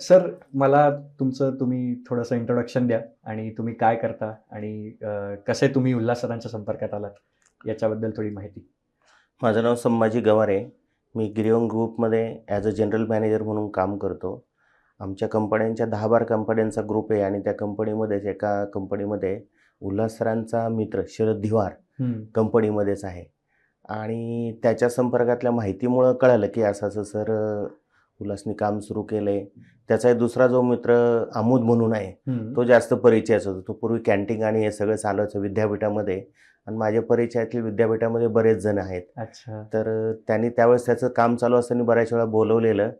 Sir मला तुमचं तुम्ही थोडंसं इंट्रोडक्शन द्या आणि तुम्ही काय करता आणि कसे तुम्ही उल्हास सरांच्या संपर्कात आलात याच्याबद्दल थोडी माहिती. माझं नाव संभाजी गवारे. मी गिरिओन ग्रुपमध्ये ॲज अ जनरल मॅनेजर म्हणून काम करतो. आमच्या कंपन्यांच्या दहा बारा कंपन्यांचा ग्रुप आहे आणि त्या कंपनीमध्येच एका कंपनीमध्ये उल्हास सरांचा मित्र शरद धिवार कंपनीमध्येच आहे. आणि त्याच्या संपर्कातल्या माहितीमुळं कळालं की असं असं सर उल्हासनी काम सुरू केलं आहे त्याचा दुसरा जो मित्र आमोद म्हणून आहे तो जास्त परिचयाचा होता. तो पूर्वी कॅन्टीन आणि हे सगळं चालवायचं विद्यापीठामध्ये. आणि माझ्या परिचयातील विद्यापीठामध्ये बरेच जण आहेत. अच्छा. तर त्यांनी त्यावेळेस त्याचं काम चालू असताना बऱ्याच वेळा बोलवलेलं.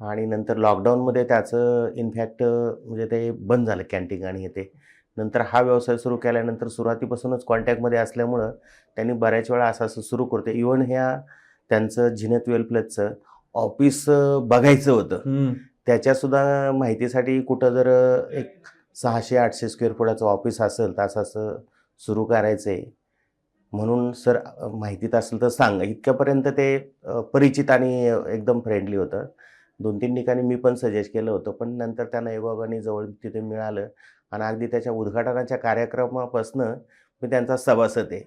आणि नंतर लॉकडाऊनमध्ये त्याचं इनफॅक्ट म्हणजे ते बंद झालं कॅन्टीन आणि हे ते. नंतर हा व्यवसाय सुरू केल्यानंतर सुरुवातीपासूनच कॉन्टॅक्टमध्ये असल्यामुळं त्यांनी बऱ्याच वेळा असं असं सुरू करतो इवन ह्या त्यांचं झिनत वेल प्लसचं ऑफिस बघायचं होतं. हम्म, त्याच्यासुद्धा माहितीसाठी कुठं जर एक सहाशे आठशे स्क्वेअर फुटाचं ऑफिस असेल तर असं असं सुरू करायचं आहे म्हणून सर माहितीत असेल तर सांगा. इतक्यापर्यंत ते परिचित आणि एकदम फ्रेंडली होतं. दोन तीन ठिकाणी मी पण सजेस्ट केलं होतं पण नंतर त्यांना योगायोगाने जवळ तिथे मिळालं. आणि अगदी त्याच्या उद्घाटनाच्या कार्यक्रमापासनं मी त्यांचा सभासद आहे.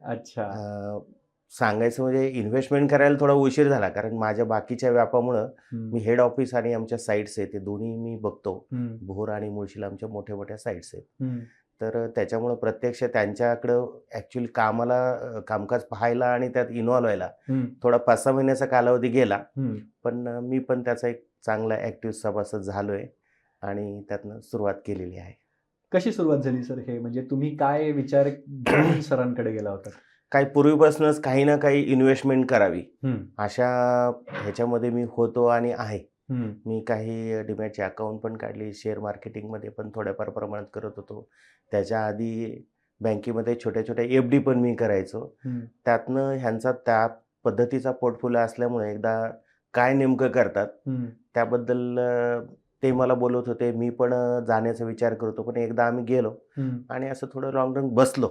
अच्छा. सांगायचं म्हणजे इन्व्हेस्टमेंट करायला थोडा उशीर झाला कारण माझ्या बाकीच्या व्यापामुळं मी हेड ऑफिस आणि आमच्या साईट्स आहेत ते दोन्ही मी बघतो. भोर आणि मुळशीला आमच्या मोठ्या मोठ्या साईट्स आहेत. तर त्याच्यामुळं प्रत्यक्ष त्यांच्याकडं ॲक्च्युली कामाला कामकाज पाहायला आणि त्यात इन्व्हॉल्व व्हायला थोडा पाच सहा महिन्याचा कालावधी गेला. पण मी पण त्याचा एक चांगला ॲक्टिव्ह सभासद झालो आहे आणि त्यातनं सुरुवात केलेली आहे. कशी सुरुवात झाली सर हे? म्हणजे तुम्ही काय विचार घेऊन सरांकडे गेला होता? काही पूर्वीपासूनच काही ना काही इन्व्हेस्टमेंट करावी. अशा ह्याच्यामध्ये मी होतो आणि आहे. मी काही डिमॅटची अकाउंट पण काढली शेअर मार्केटिंगमध्ये पण थोड्याफार प्रमाणात करत होतो. त्याच्या आधी बँकेमध्ये छोट्या छोट्या एफ डी पण मी करायचो. त्यातनं ह्यांचा त्या पद्धतीचा पोर्टफोलिओ असल्यामुळे एकदा काय नेमकं करतात त्याबद्दल ते मला बोलत होते मी पण जाण्याचा विचार करतो पण एकदा आम्ही गेलो आणि असं थोडं लॉंग रन बसलो.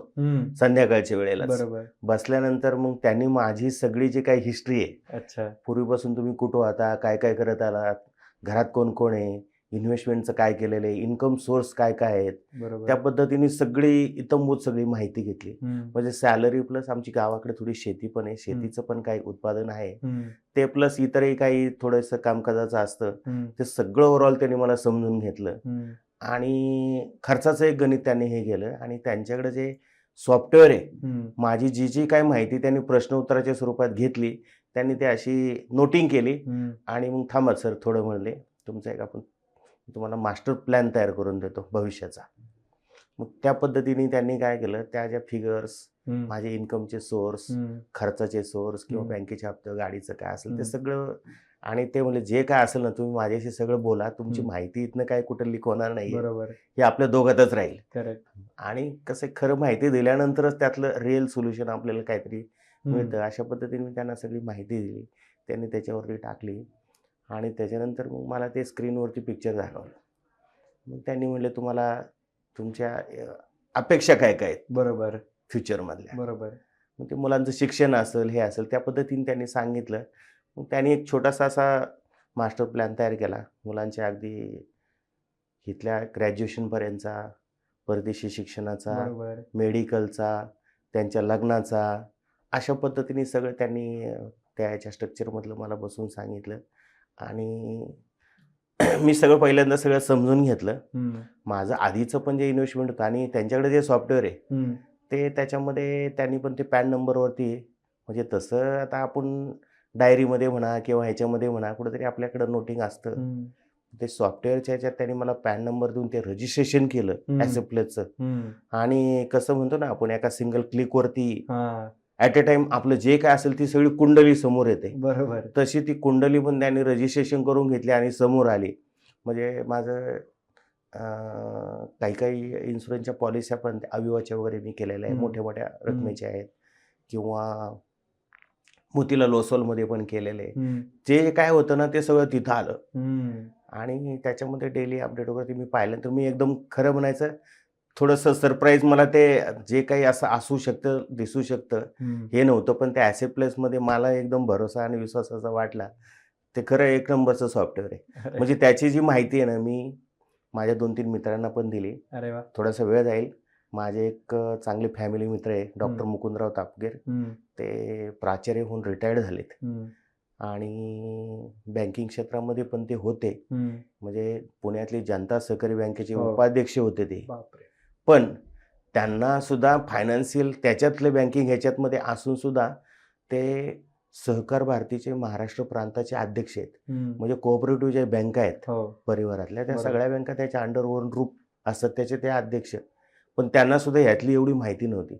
संध्याकाळच्या वेळेला बरोबर. बसल्यानंतर मग त्यांनी माझी सगळी जी काही हिस्ट्री आहे अच्छा. पूर्वीपासून तुम्ही कुठं आता काय काय करत आलात घरात कोण कोण आहे? इन्व्हेस्टमेंटचं काय केलेलं आहे इन्कम सोर्स काय काय आहेत त्या पद्धतीने सगळी इतंभूत सगळी माहिती घेतली. म्हणजे सॅलरी प्लस आमची गावाकडे थोडी शेती पण आहे शेतीचं पण काही उत्पादन आहे. ते प्लस इतरही काही थोडंसं कामकाजाचं असतं ते सगळं ओव्हरऑल त्यांनी मला समजून घेतलं. आणि खर्चाचं एक गणित त्यांनी हे केलं आणि त्यांच्याकडे जे सॉफ्टवेअर आहे माझी जी जी काय माहिती त्यांनी प्रश्न उत्तराच्या स्वरूपात घेतली त्यांनी ते अशी नोटिंग केली आणि मग थांबा सर थोडं म्हणले तुमचं एक आपण तुम्हाला मास्टर प्लॅन तयार करून देतो भविष्याचा. मग त्या पद्धतीने त्यांनी काय केलं त्या ज्या फिगर्स माझे इन्कमचे सोर्स खर्चाचे सोर्स किंवा. बँकेचे हप्ते गाडीचं काय असेल. ते सगळं आणि ते म्हणले जे काय असेल ना तुम्ही माझ्याशी सगळं बोला तुमची. माहिती इथनं काय कुठं लिक होणार नाही. बरोबर. हे आपल्या दोघातच राहील. करेक्ट आणि कसं खरं माहिती दिल्यानंतरच त्यातलं रिअल सोल्युशन आपल्याला काहीतरी मिळतं. अशा पद्धतीने त्यांना सगळी माहिती दिली. त्यांनी त्याच्यावरती टाकली. आणि त्याच्यानंतर मग मला ते स्क्रीनवरती पिक्चर दाखवलं. मग त्यांनी म्हणले तुम्हाला तुमच्या अपेक्षा काय काय आहेत? बरोबर. फ्युचरमधल्या बरोबर. मग ते मुलांचं शिक्षण असेल हे असेल त्या पद्धतीने त्यांनी सांगितलं. मग त्यांनी एक छोटासा असा मास्टर प्लॅन तयार केला. मुलांच्या अगदी इथल्या ग्रॅज्युएशनपर्यंतचा परदेशी शिक्षणाचा मेडिकलचा त्यांच्या लग्नाचा अशा पद्धतीने सगळं त्यांनी त्या ह्याच्या स्ट्रक्चरमधलं मला बसून सांगितलं. आणि मी सगळं पहिल्यांदा सगळं समजून घेतलं. माझं आधीचं पण जे इन्व्हेस्टमेंट होतं आणि त्यांच्याकडे जे सॉफ्टवेअर आहे ते त्याच्यामध्ये त्यांनी पण ते पॅन नंबरवरती म्हणजे तसं आता आपण डायरीमध्ये म्हणा किंवा ह्याच्यामध्ये म्हणा कुठेतरी आपल्याकडं नोटिंग असतं. ते सॉफ्टवेअरच्या ह्याच्यात त्यांनी मला पॅन नंबर देऊन ते रजिस्ट्रेशन केलं. ॲसेप्लेचं. आणि कसं म्हणतो ना आपण एका सिंगल क्लिकवरती ॲट अ टाइम आपलं जे काय असेल ती सगळी कुंडली समोर येते. बरोबर. तशी ती कुंडली पण त्यांनी रजिस्ट्रेशन करून घेतली आणि समोर आली. म्हणजे माझं काही काही इन्शुरन्सच्या पॉलिस्या पण अविवाच्या वगैरे मी केलेल्या आहे हम्म. मोठ्या मोठ्या रकमेच्या आहेत. किंवा मोतीलाल ओसवालमध्ये पण केलेले. जे काय होतं ना ते सगळं तिथं आलं. आणि त्याच्यामध्ये डेली अपडेट वगैरे मी पाहिलं. तर मी एकदम खरं म्हणायचं थोडंसं सरप्राईज मला ते जे काही असं असू शकतं दिसू शकतं. हे नव्हतं. पण त्या ॲसेट प्लेसमध्ये मला एकदम भरोसा आणि विश्वास असा वाटला ते खरं एक नंबरचं सॉफ्टवेअर आहे. म्हणजे त्याची जी माहिती आहे ना मी माझ्या दोन तीन मित्रांना पण दिली. अरे वा. थोडासा वेळ जाईल. माझे एक चांगले फॅमिली मित्र आहे डॉक्टर. मुकुंदराव तापगीर. ते प्राचार्य होऊन रिटायर्ड झालेत आणि बँकिंग क्षेत्रामध्ये पण ते होते. म्हणजे पुण्यातली जनता सहकारी बँकेचे हो. उपाध्यक्ष होते ते. पण त्यांना सुद्धा फायनान्शियल त्याच्यातले बँकिंग ह्याच्यातमध्ये असून सुद्धा ते सहकार भारतीचे महाराष्ट्र प्रांताचे अध्यक्ष आहेत. म्हणजे कोऑपरेटिव्ह ज्या बँका आहेत हो परिवारातल्या त्या. सगळ्या बँका त्याच्या अंडरवरून ग्रुप असतात त्याचे ते अध्यक्ष पण त्यांना सुद्धा ह्यातली एवढी माहिती नव्हती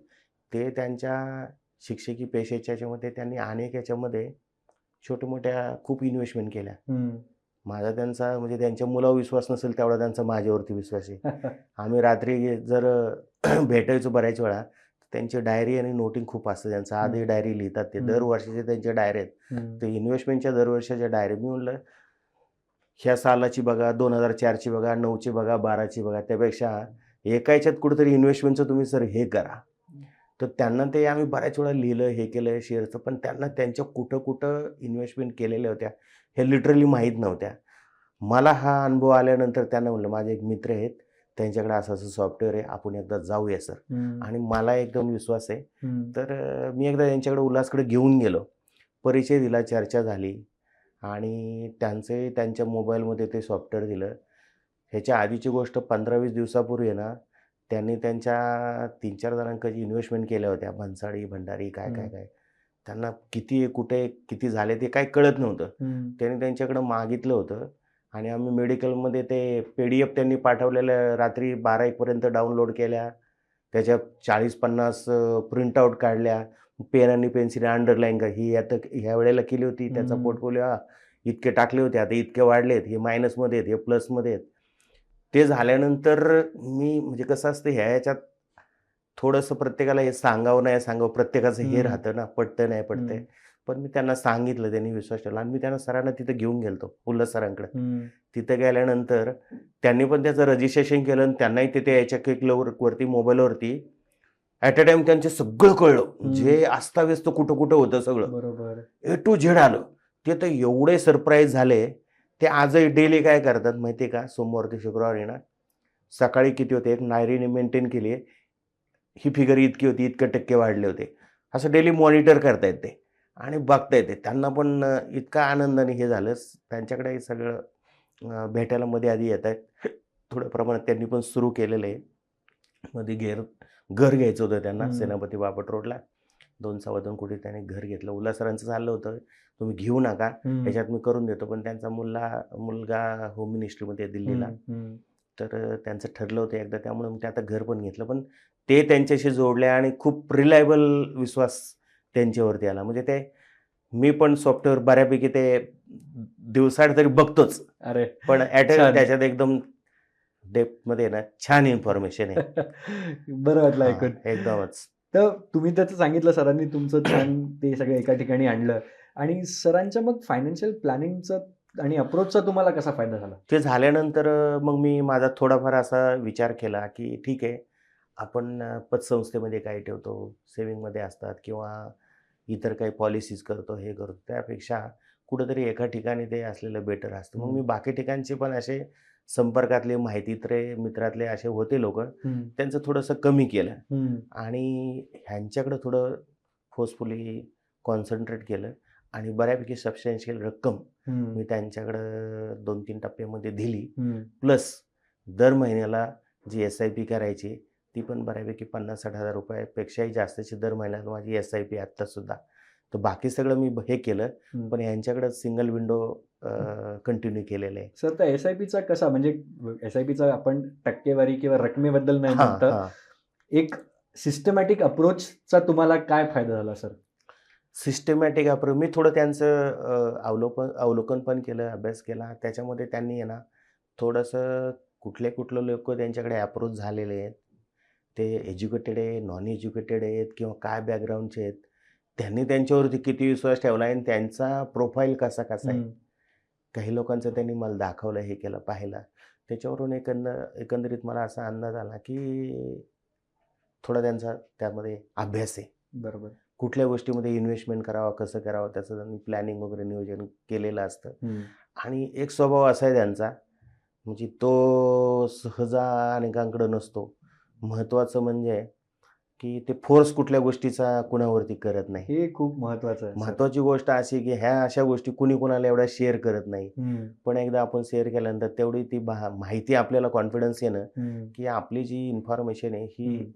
ते त्यांच्या शिक्षकी पेशेच्या याच्यामध्ये त्यांनी अनेक याच्यामध्ये छोट्या मोठ्या खूप इन्व्हेस्टमेंट केल्या. माझा त्यांचा म्हणजे त्यांच्या मुलावर विश्वास नसेल तेवढा त्यांचा माझ्यावरती विश्वास आहे आम्ही रात्री जर भेटायचो बऱ्याच वेळा त्यांची डायरी आणि नोटिंग खूप असतं त्यांचं आधी. डायरी लिहितात ते. दरवर्षीचे त्यांचे डायरी आहेत. ते इन्व्हेस्टमेंटच्या दरवर्षाच्या डायरी मी म्हणलं ह्या सालाची बघा दोन हजार चारची बघा नऊची बघा बाराची बघा त्यापेक्षा एका याच्यात कुठेतरी इन्व्हेस्टमेंटचं तुम्ही सर हे करा तर त्यांना ते आम्ही बऱ्याच वेळा लिहिलं हे केलं शेअरचं पण त्यांना त्यांच्या कुठं कुठं इन्व्हेस्टमेंट केलेल्या होत्या हे लिटरली माहीत नव्हत्या. मला हा अनुभव आल्यानंतर त्यांना म्हणलं माझे एक मित्र आहेत त्यांच्याकडे असं असं सॉफ्टवेअर आहे आपण एकदा जाऊया सर. आणि मला एकदम विश्वास आहे. तर मी एकदा त्यांच्याकडे उल्हासकडे घेऊन गेलो. परिचय दिला चर्चा झाली. आणि त्यांचे त्यांच्या मोबाईलमध्ये ते सॉफ्टवेअर दिलं. ह्याच्या आधीची गोष्ट पंधरा वीस दिवसापूर्वी आहे ना त्यांनी त्यांच्या तीन चार जणांकडे इन्व्हेस्टमेंट केल्या होत्या भन्साळी भंडारी काय काय. काय त्यांना किती कुठे किती झाले ते काही कळत नव्हतं. त्यांनी त्यांच्याकडं मागितलं होतं आणि आम्ही मेडिकलमध्ये ते पी डी एफ त्यांनी पाठवलेलं रात्री बारा एकपर्यंत डाउनलोड केल्या. त्याच्या चाळीस पन्नास प्रिंटआउट काढल्या. पेन आणि पेन्सिल अंडरलाईन का ही आता ह्या वेळेला केली होती. त्याचा. पोर्टफोलिओ हा इतके टाकले होते. आता इतके वाढलेत. हे मायनसमध्ये आहेत हे प्लसमध्ये आहेत. ते झाल्यानंतर मी म्हणजे कसं असतं ह्या ह्याच्यात थोडंसं प्रत्येकाला हे सांगावं नाही सांगावं प्रत्येकाचं हे. राहतं ना पटतं नाही पटतंय. पण मी त्यांना सांगितलं त्यांनी विश्वास ठेवला आणि मी त्यांना सरांना तिथं घेऊन गेलतो उल्हास सरांकडे. तिथं गेल्यानंतर त्यांनी पण त्याचं रजिस्ट्रेशन केलं आणि त्यांनाही तिथे याच्या क्लिकवर वरती मोबाईलवरती ॲट अ टाइम त्यांचे सगळं कळलं. जे अस्ताव्यस्त कुठं कुठं होतं सगळं बरोबर ए टू झेड आलं ते तर एवढे सरप्राईज झाले ते आजही डेली काय करतात माहिती आहे का? सोमवार ते शुक्रवारी ना सकाळी किती होते? एक नायरीने मेंटेन केली आहे. ही फिगर इतकी होती इतके टक्के वाढले होते. असं डेली मॉनिटर करतायत ते. आणि बघता येते त्यांना पण इतका आनंदाने हे झालं. त्यांच्याकडे हे सगळं भेटायला मध्ये आधी येत आहेत थोड्या प्रमाणात त्यांनी पण सुरू केलेलं. आहे मध्ये घेर घर घ्यायचं होतं त्यांना. सेनापती बापट रोडला दोन सव्वा दोन कोटी त्यांनी घर घेतलं. उल्हासरांचं चाललं होतं. तुम्ही घेऊ नका. त्याच्यात मी करून देतो. पण त्यांचा मुलगा मुलगा होम मिनिस्ट्रीमध्ये दिल्लीला. तर त्यांचं ठरलं होतं एकदा त्यामुळे मी ते आता घर पण घेतलं. पण ते त्यांच्याशी जोडले आणि खूप रिलायबल विश्वास त्यांच्यावरती आला. म्हणजे ते मी पण सॉफ्टवेअर बऱ्यापैकी ते दिवसाड तरी बघतोच. अरे पण छान. त्याच्यात एकदम डेप्थमध्ये ना छान इन्फॉर्मेशन आहे. बरं वाटलं ऐकून. एकदमच. तर तुम्ही त्याचं सांगितलं सरांनी तुमचं छान ते सगळं एका ठिकाणी आणलं. आणि सरांच्या मग फायनान्शियल प्लॅनिंगचं आणि अप्रोचचा तुम्हाला कसा फायदा झाला? ते झाल्यानंतर मग मी माझा थोडाफार असा विचार केला की ठीक आहे आपण पतसंस्थेमध्ये काय ठेवतो सेविंगमध्ये असतात किंवा इतर काही पॉलिसीज करतो हे करतो. त्यापेक्षा कुठंतरी एका ठिकाणी ते असलेलं बेटर असतं. मग मी बाकी ठिकाणचे पण असे संपर्कातले माहितीतले मित्रातले असे होते लोक. त्यांचं थोडंसं कमी केलं. आणि ह्यांच्याकडं थोडं फोर्सफुली कॉन्सन्ट्रेट केलं. आणि बऱ्यापैकी सबस्टॅन्शियल रक्कम. मी त्यांच्याकडं दोन तीन टप्प्यामध्ये दिली. प्लस दर महिन्याला जी एस आय पी करायची ती पण बऱ्यापैकी पन्नास साठ हजार रुपयापेक्षाही जास्तची दर महिन्याला माझी एस आय पी आत्तासुद्धा तर बाकी सगळं मी हे केलं. पण यांच्याकडं सिंगल विंडो कंटिन्यू केलेलं आहे. सर त्या एस आय पीचा कसा म्हणजे एस आय पीचा आपण टक्केवारी किंवा रकमेबद्दल नाही म्हणतं. एक सिस्टमॅटिक अप्रोचचा तुम्हाला काय फायदा झाला सर? सिस्टमॅटिक अप्रोच मी थोडं त्यांचं अवलोकन अवलोकन पण केलं अभ्यास केला. त्याच्यामध्ये त्यांनी आहे ना थोडंसं कुठले कुठले लोक त्यांच्याकडे अप्रोच झालेले आहेत. ते एज्युकेटेड आहे नॉन एज्युकेटेड आहेत किंवा काय बॅकग्राऊंडचे आहेत. त्यांनी त्यांच्यावरती किती विश्वास ठेवला आहे आणि त्यांचा प्रोफाईल कसा कसा आहे. काही लोकांचं त्यांनी मला दाखवलं हे केलं पाहिलं. त्याच्यावरून एकंद एकंदरीत मला असा अंदाज आला की थोडा त्यांचा त्यामध्ये अभ्यास आहे. बरोबर. कुठल्या गोष्टीमध्ये इन्व्हेस्टमेंट करावं कसं करावं त्याचं त्यांनी प्लॅनिंग वगैरे नियोजन केलेलं असतं. आणि एक स्वभाव असा आहे त्यांचा म्हणजे तो सहजा अनेकांकडे नसतो. महत्त्वाचं म्हणजे की ते फोर्स कुठल्या गोष्टीचा कुणावरती करत नाही हे खूप महत्वाचं आहे. महत्त्वाची गोष्ट अशी की ह्या अशा गोष्टी कुणी कुणाला एवढ्या शेअर करत नाही. पण एकदा आपण शेअर केल्यानंतर तेवढी ती माहिती आपल्याला कॉन्फिडन्स येणं. की आपली जी इन्फॉर्मेशन आहे ही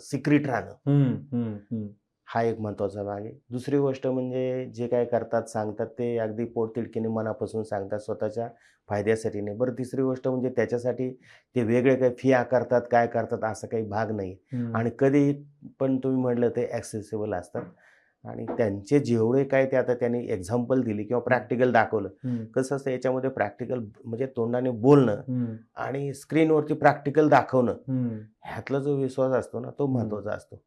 सिक्रेट राहणं. हा एक महत्त्वाचा भाग आहे दुसरी गोष्ट म्हणजे जे काय करतात सांगतात ते अगदी पोटतिडकीने मनापासून सांगतात स्वतःच्या फायद्यासाठी नाही बरं तिसरी गोष्ट म्हणजे त्याच्यासाठी ते वेगळे काही फी आकारतात काय करतात असं काही भाग नाही. आणि कधी पण तुम्ही म्हटलं ते ॲक्सेसिबल असतात आणि त्यांचे जेवढे काय ते आता त्यांनी एक्झाम्पल दिली किंवा प्रॅक्टिकल दाखवलं. कसं असतं याच्यामध्ये प्रॅक्टिकल म्हणजे तोंडाने बोलणं. आणि स्क्रीनवरती प्रॅक्टिकल दाखवणं. ह्यातला जो विश्वास असतो ना तो हम्म. महत्त्वाचा असतो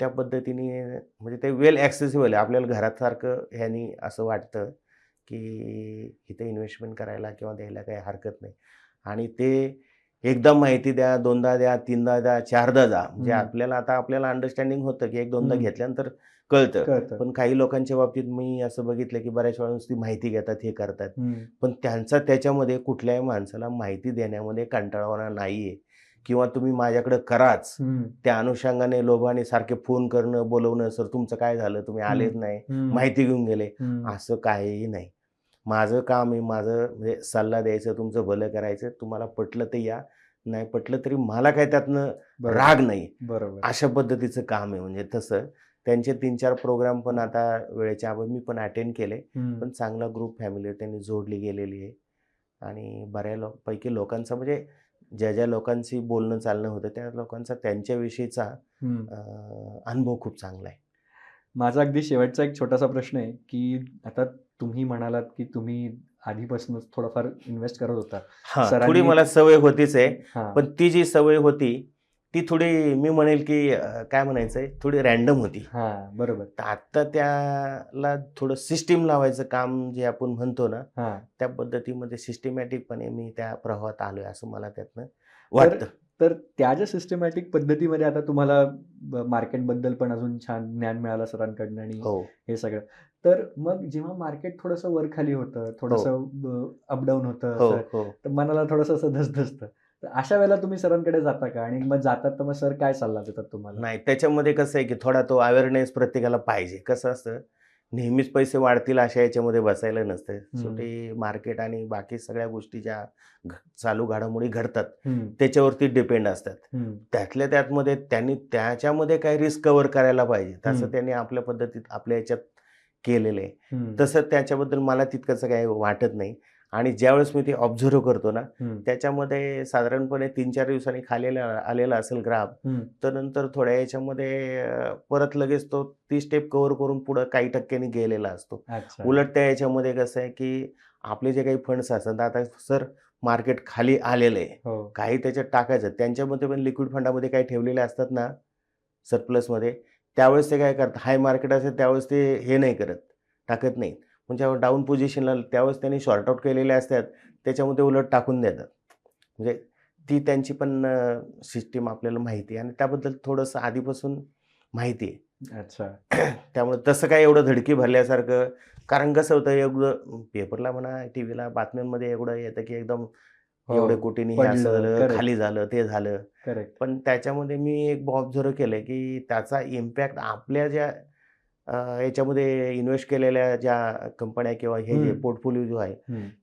त्या पद्धतीने म्हणजे ते वेल ॲक्सेसिबल आहे आपल्याला घरासारखं ह्यानी असं वाटतं की इथे इन्व्हेस्टमेंट करायला किंवा द्यायला काही हरकत नाही आणि ते एकदा माहिती द्या दोनदा द्या तीनदा द्या चारदा द्या म्हणजे. आपल्याला आता आपल्याला अंडरस्टँडिंग होतं की एक दोनदा. घेतल्यानंतर कळतं कळतं. पण काही लोकांच्या बाबतीत मी असं बघितलं की बऱ्याच वेळा नुसती माहिती घेतात हे करतात. पण त्यांचा त्याच्यामध्ये कुठल्याही माणसाला माहिती देण्यामध्ये कंटाळवाना नाही आहे किंवा तुम्ही माझ्याकडे कराच. त्या अनुषंगाने लोभाने सारखे फोन करणं बोलवणं सर तुमचं काय झालं? तुम्ही आलेच नाही. माहिती घेऊन गेले. असं काहीही नाही. माझं काम आहे माझं म्हणजे सल्ला द्यायचं तुमचं भलं करायचं. तुम्हाला पटलं तर या नाही पटलं तरी मला काय त्यातनं. राग नाही. बरोबर. अशा पद्धतीचं काम आहे. म्हणजे तसं त्यांचे तीन चार प्रोग्राम पण आता वेळेच्या अभावी मी पण अटेंड केले. पण चांगला ग्रुप फॅमिली त्यांनी जोडली गेलेली आहे. आणि बऱ्या लोक पैकी लोकांचा म्हणजे ज्या ज्या लोकांशी बोलणं चालणं होतं त्या लोकांचा त्यांच्याविषयीचा अनुभव खूप चांगला आहे. माझा अगदी शेवटचा एक छोटासा प्रश्न आहे की आता तुम्ही म्हणालात की तुम्ही आधीपासूनच थोडंफार इन्व्हेस्ट करत होता. थोडी मला सवय होतीच आहे पण ती जी सवय होती ती थोडी मी म्हणेल की काय म्हणायचंय थोडी रॅन्डम होती. हा बरोबर. तर आत्ता त्याला थोडं सिस्टीम लावायचं काम जे आपण म्हणतो ना हा. त्या पद्धतीमध्ये सिस्टमॅटिकपणे मी त्या प्रवाहात आलोय असं मला त्यातनं वाटतं. तर त्या ज्या सिस्टमॅटिक पद्धतीमध्ये आता तुम्हाला मार्केटबद्दल पण अजून छान ज्ञान मिळालं सरांकडनं आणि हो. हे सगळं. तर मग जेव्हा मार्केट थोडंसं वर खाली होतं थोडंसं अपडाऊन होतं हो हो. तर मनाला थोडंसं असं धसधसतं. तर अशा वेळेला तुम्ही सरांकडे जाता का? आणि मग जातात तर मग सर काय सल्ला देतात तुम्हाला? नाही त्याच्यामध्ये कसं आहे की थोडा तो अवेअरनेस प्रत्येकाला पाहिजे. कसं असतं नेहमीच पैसे वाढतील अशा याच्यामध्ये बसायला नसतं. शेवटी मार्केट आणि बाकी सगळ्या गोष्टी ज्या चालू घडामोडी घडतात त्याच्यावरती डिपेंड असतात. त्यातल्या त्यातमध्ये त्यांनी त्याच्यामध्ये काय रिस्क कव्हर करायला पाहिजे. तसं. त्यांनी आपल्या पद्धतीत आपल्या याच्यात केलेलं आहे. तसं त्याच्याबद्दल मला तितकंसं काही वाटत नाही. आणि ज्यावेळेस मी ते ऑब्झर्व करतो ना त्याच्यामध्ये साधारणपणे तीन चार दिवसांनी खाली आलेला असेल ग्राफ तर नंतर थोड्या याच्यामध्ये परत लगेच तो ती स्टेप कव्हर करून पुढं काही टक्क्यांनी गेलेला असतो. उलट त्या याच्यामध्ये कसं आहे की आपले जे काही फंड्स असतात आता सर मार्केट खाली आलेलं आहे. हो. काही त्याच्यात टाकायचं त्यांच्यामध्ये पण लिक्विड फंडामध्ये काही ठेवलेले असतात ना सरप्लसमध्ये त्यावेळेस ते काय करतात? हाय मार्केट असेल त्यावेळेस ते हे नाही करत टाकत नाही म्हणजे डाऊन पोझिशनला त्यावेळेस त्यांनी शॉर्ट आउट केलेले असतात. त्याच्यामध्ये उलट टाकून देतात. म्हणजे ती त्यांची पण सिस्टीम आपल्याला माहिती आहे. आणि त्याबद्दल थोडंसं आधीपासून माहिती आहे. अच्छा. त्यामुळे तसं काय एवढं धडकी भरल्यासारखं कारण कसं होतं एवढं पेपरला म्हणा टी व्हीला बातम्यांमध्ये एवढं येतं की एकदम एवढे कोटींनी हे असं. खाली झालं ते झालं. पण त्याच्यामध्ये मी एक ऑब्झर्व केलं की त्याचा इम्पॅक्ट आपल्या ज्या याच्यामध्ये इन्व्हेस्ट केलेल्या ज्या कंपन्या किंवा हे जे. पोर्टफोलिओ जो आहे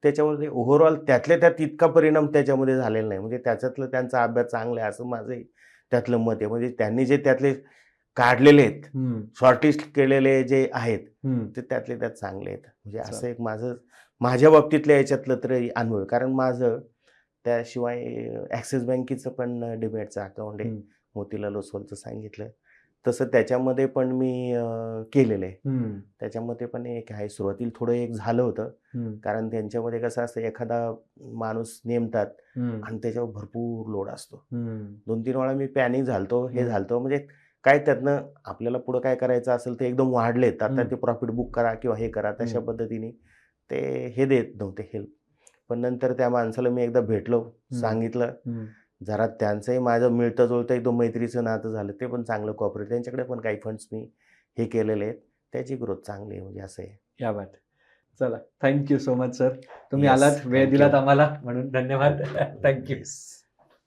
त्याच्यामध्ये ओव्हरऑल त्यातल्या त्यात इतका परिणाम त्याच्यामध्ये झालेला नाही. म्हणजे त्याच्यातलं त्यांचा अभ्यास चांगला आहे असं माझं त्यातलं मत आहे. म्हणजे त्यांनी जे त्यातले काढलेले आहेत शॉर्टिस्ट केलेले जे आहेत ते त्यातले त्यात चांगले आहेत. म्हणजे असं एक माझं माझ्या बाबतीतल्या याच्यातलं तरी अनुभव आहे. कारण माझं त्याशिवाय ॲक्सिस बँकेचं पण डिमेटचं अकाउंट आहे. मोतीलाल ओसवालचं सांगितलं. तसं त्याच्यामध्ये पण मी केलेलं आहे. त्याच्यामध्ये पण एक आहे सुरुवातीला थोडं एक झालं होतं. कारण त्यांच्यामध्ये कसं असतं एखादा माणूस नेमतात आणि त्याच्यावर भरपूर लोड असतो. दोन तीन वेळा मी पॅनिक झालतो हे. झालतो. म्हणजे काय त्यातनं आपल्याला पुढं काय करायचं असेल ते एकदम वाढलेत. आता. ते प्रॉफिट बुक करा किंवा हे करा तशा. पद्धतीने ते हे देत नव्हते हेल्प पण नंतर त्या माणसाला मी एकदा भेटलो सांगितलं. जरा त्यांचंही माझं मिळतं जुळतं एकदम मैत्रीचं नातं झालं ते पण चांगलं कॉपरेट त्यांच्याकडे पण काही फंड्स मी हे केलेले आहेत. त्याची ग्रोथ चांगली आहे म्हणजे असं आहे. या बात चला thank you so much sir तुम्ही Yes, आलात वेळ दिलात. आम्हाला म्हणून धन्यवाद. थँक्यू.